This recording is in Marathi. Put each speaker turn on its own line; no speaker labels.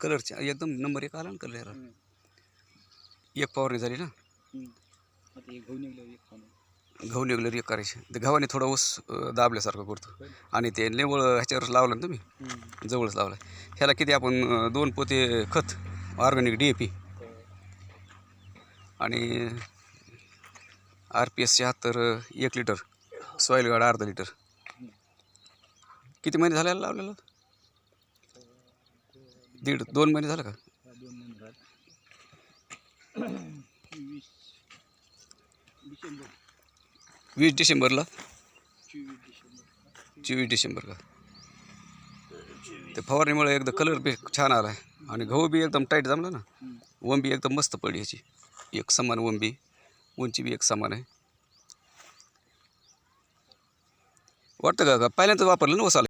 कलरचे एकदम नंबर एक आला ना कलर. एक फवारणी झाली ना?
गहू निघल्यावर एक
निघलं एक करायचे ते गव्हाने थोडा ऊस दाबल्यासारखं करतो आणि ते निवळ ह्याच्यावर लावलं ना तुम्ही? जवळच लावलं ह्याला किती आपण दोन पोते खत ऑर्गॅनिक डी ए पी आणि आर पी एस शहात्तर एक लिटर सॉईल गार्ड अर्धा लिटर. किती महिने झाले याला लावलेलं? दीड दोन महिने झालं का?
दोन महिने झाले. वीस डिसेंबर.
वीस डिसेंबरला?
चोवीस डिसेंबर.
चोवीस का? ते फवारणीमुळे एकदम कलर बी छान आला आहे. आणि गहू बी एकदम टाईट जमला ना. वंबी एकदम मस्त पडली ह्याची. एक समान वंबी उंची बी एक समान आहे. वाटतं का? का पहिल्यांदाच वापरलं ना वसाला